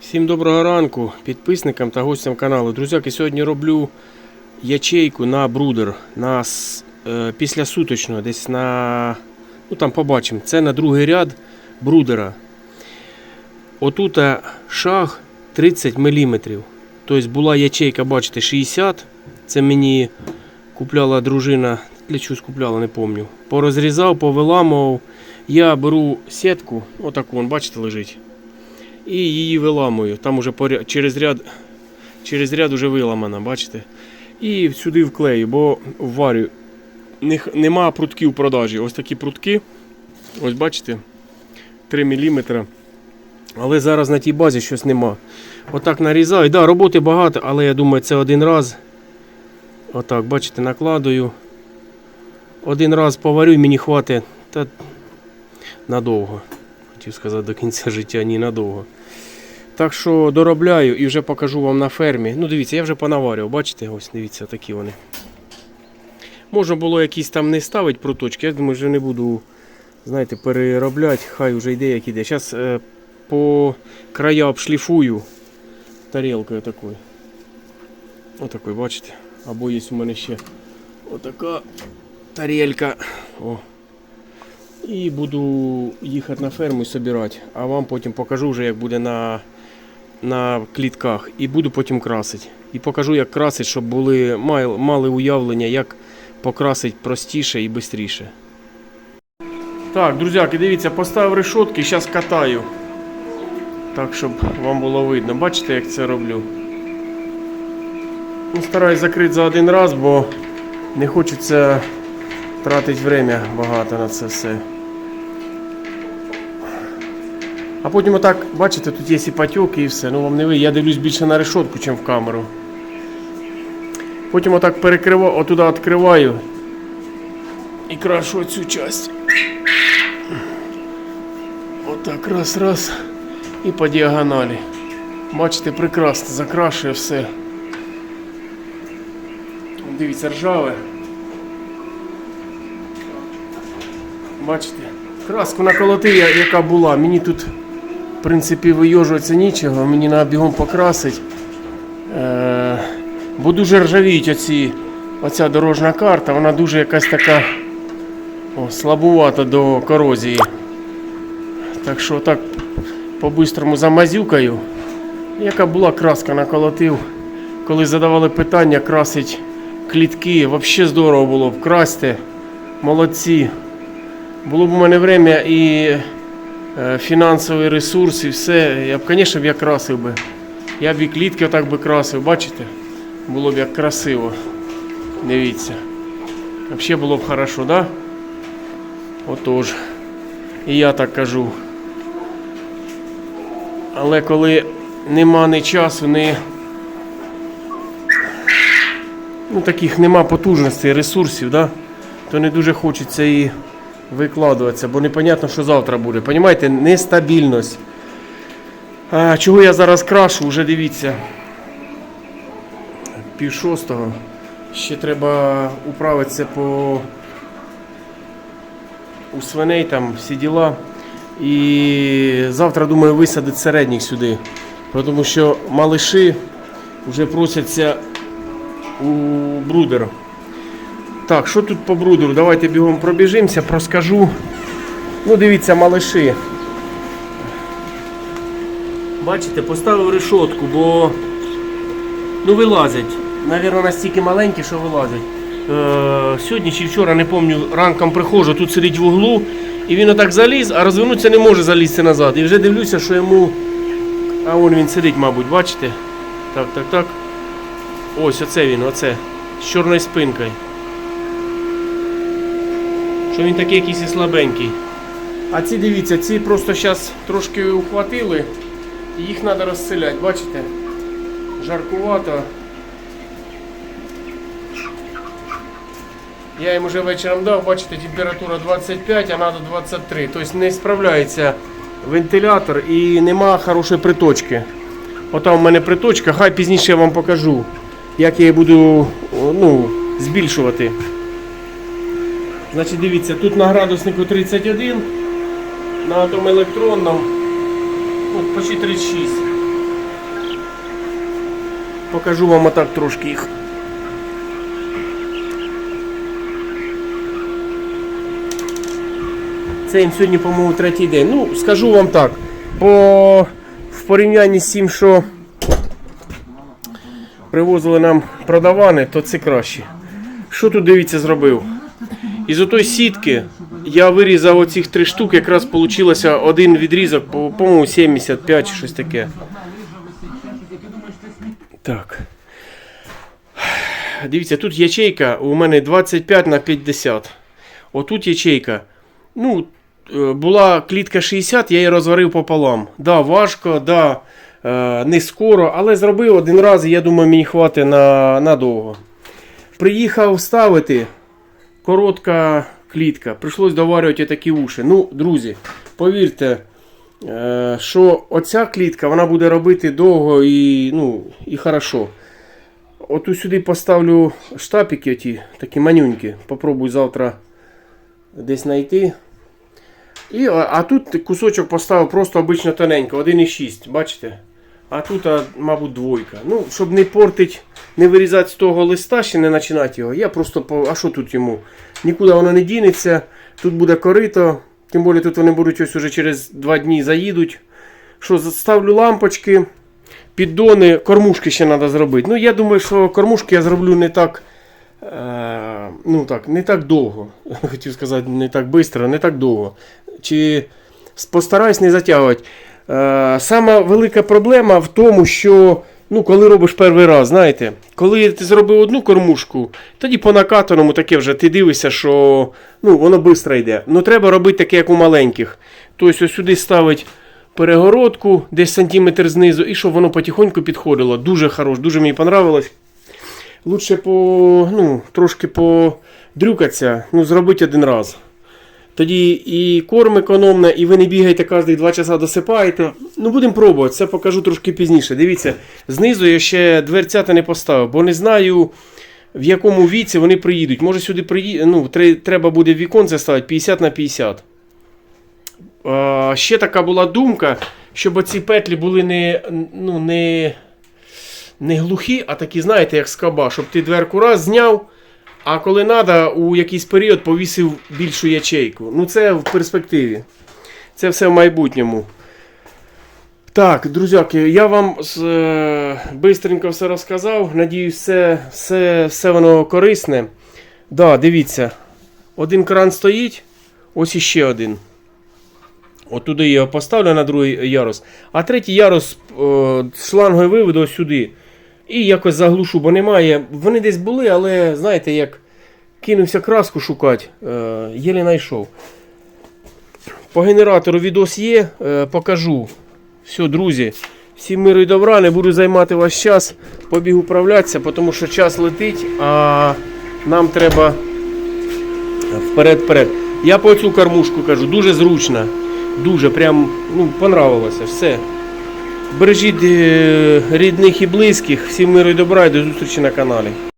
Всім доброго ранку підписникам та гостям каналу. Друзяки, сьогодні роблю ячейку на брудер на е, післясуточно, десь на. Ну там побачимо. Це на другий ряд брудера. Отут шаг 30 мм. Тобто була ячейка, бачите, 60. Це мені купляла дружина. Для чогось купляла, не пам'ятаю. Порозрізав, повиламував. Я беру сітку, отаку, бачите, лежить і її виламую. Там уже через ряд, через ряд уже виламана, бачите? І сюди вклею, бо варю. Нема прутків в продажі. Ось такі прутки. Ось бачите, 3 мм. Але зараз на тій базі щось нема. Отак нарізаю. Да, роботи багато, але я думаю, це один раз. Отак, бачите, накладую. Один раз поварю і мені хватить та надовго. Хотів сказати до кінця життя, ні надовго. Так що доробляю і вже покажу вам на фермі. Ну, дивіться, я вже понаварював, бачите, ось дивіться, такі вони. Можна було якісь там не ставити проточки, я думаю, вже не буду, знаєте, переробляти, хай вже йде, як іде. Зараз е, по края обшліфую тарілкою такою. Отакою, бачите? Або є у мене ще отака тарілка. О. І буду їхати на ферму і собирати. А вам потім покажу вже, як буде на, на клітках. І буду потім красити. І покажу, як красити, щоб були, мали, уявлення, як покрасити простіше і швидше. Так, друзяки, дивіться, поставив решотки, зараз катаю. Так, щоб вам було видно. Бачите, як це роблю? Ну, стараюсь закрити за один раз, бо не хочеться тратить время багато на це все. А потім отак, бачите, тут є і патьоки і все. Ну вам не ви. Я дивлюсь більше на решетку, ніж в камеру. Потім отак перекриваю, отуда відкриваю і крашу цю часть. Отак, раз, раз. І по діагоналі. Бачите, прекрасно, закрашує все. Дивіться, ржаве. Бачите, краску наколотив, яка була. Мені тут, в принципі, вийожуватися нічого, мені треба бігом покрасити. Е, бо дуже ржавіють оці, оця дорожня карта, вона дуже якась така о, слабувата до корозії. Так що так по-бистрому замазюкаю. Яка була краска наколотив. Коли задавали питання, красить клітки, взагалі здорово було б красти. Молодці. Було б у мене время і фінансовий ресурс, і все. Я б, звісно, б я красив би. Я б і клітки отак би красив, бачите? Було б як красиво. Дивіться. Взагалі було б хорошо, да? Отож. І я так кажу. Але коли нема ні часу, ні. Ну, таких нема потужностей, ресурсів, да? то не дуже хочеться і викладуватися, бо непонятно, що завтра буде. Понімаєте, нестабільність. Чого я зараз крашу, вже дивіться. Пів шостого. Ще треба управитися по у свиней там всі діла. І завтра, думаю, висадити середніх сюди. Тому що малиші вже просяться у брудер. Так, що тут по брудеру? Давайте бігом пробіжимося, проскажу. Ну, дивіться, малиші. Бачите, поставив решотку, бо ну вилазять. Навірно, настільки маленькі, що вилазять. Е, сьогодні чи вчора, не пам'ятаю, ранком приходжу, тут сидить в углу, і він отак заліз, а розвернутися не може залізти назад. І вже дивлюся, що йому. А вон він сидить, мабуть, бачите? Так, так, так. Ось оце він, оце. З чорною спинкою. Що він такий якийсь і слабенький. А ці дивіться, ці просто зараз трошки ухватили і їх треба розселяти, бачите? Жаркувато. Я їм вже вечором дав, бачите, температура 25, а треба 23. Тобто не справляється вентилятор і нема хорошої приточки. Ота у мене приточка, хай пізніше я вам покажу, як я її буду ну, збільшувати. Значить, дивіться, тут на градуснику 31, на атом електронному от, почти 36. Покажу вам отак трошки їх. Це їм сьогодні, по-моєму, третій день. Ну, скажу вам так. По... В порівнянні з тим, що привозили нам продавани, то це краще. Що тут дивіться зробив? Із отої сітки я вирізав оцих три штуки, якраз вийшло один відрізок, по- по-моєму, 75 чи щось таке. Так. Дивіться, тут ячейка у мене 25 на 50. Отут ячейка. Ну, е, була клітка 60, я її розварив пополам. Да, важко, да, е, не скоро, але зробив один раз, і я думаю, мені хватить на, надовго. Приїхав ставити коротка клітка. Прийшлось доварювати такі уші. Ну, друзі, повірте, е, що оця клітка вона буде робити довго і, ну, і хорошо. От сюди поставлю штапики, оті, такі манюнькі. Попробую завтра десь знайти. І, а тут кусочок поставив просто обично тоненько, 1,6, бачите? А тут, мабуть, двойка. Ну, щоб не портить, не вирізати з того листа, ще не починати його. Я просто по. А що тут йому? Нікуди воно не дінеться. Тут буде корито. Тим більше тут вони будуть ось уже через 2 дні заїдуть. Що, ставлю лампочки, піддони, кормушки ще треба зробити. Ну, я думаю, що кормушки я зроблю не так. Е, ну так, не так довго. Хотів сказати, не так швидко, не так довго. Чи постараюсь не затягувати. Е, сама велика проблема в тому, що ну, коли робиш перший раз, знаєте, коли ти зробив одну кормушку, тоді по накатаному таке вже ти дивишся, що ну, воно швидко йде. Ну треба робити таке, як у маленьких. Тобто сюди ставить перегородку, десь сантиметр знизу, і щоб воно потихоньку підходило. Дуже хорош, дуже мені понравилось. Лучше по, ну, трошки подрюкатися, ну, зробити один раз. Тоді і корм економне, і ви не бігаєте кожні 2 часа досипаєте. Ну, будемо пробувати, це покажу трошки пізніше. Дивіться, знизу я ще дверцята не поставив, бо не знаю, в якому віці вони приїдуть. Може сюди приї... ну, треба буде віконце ставити 50 на 50. А, ще така була думка, щоб оці петлі були не, ну, не, не глухі, а такі, знаєте, як скоба, щоб ти дверку раз зняв. А коли треба, у якийсь період повісив більшу ячейку. Ну, це в перспективі. Це все в майбутньому. Так, друзяки, я вам е, бистренько все розказав. Надіюсь, все, все, все воно корисне. Да, дивіться. Один кран стоїть, ось іще один. От туди я його поставлю на другий ярус. А третій ярус е, шлангою виведу сюди. І якось заглушу, бо немає. Вони десь були, але знаєте, як кинувся краску шукати, е, єлі знайшов. По генератору відос є, е, покажу. Все, друзі, всім миру і добра, не буду займати ваш час. Побіг управлятися, тому що час летить, а нам треба вперед-вперед. Я по цю кормушку кажу, дуже зручна. Дуже прям ну, понравилося. Все. Бережіть е, рідних і близьких. Всім миру і добра і до зустрічі на каналі.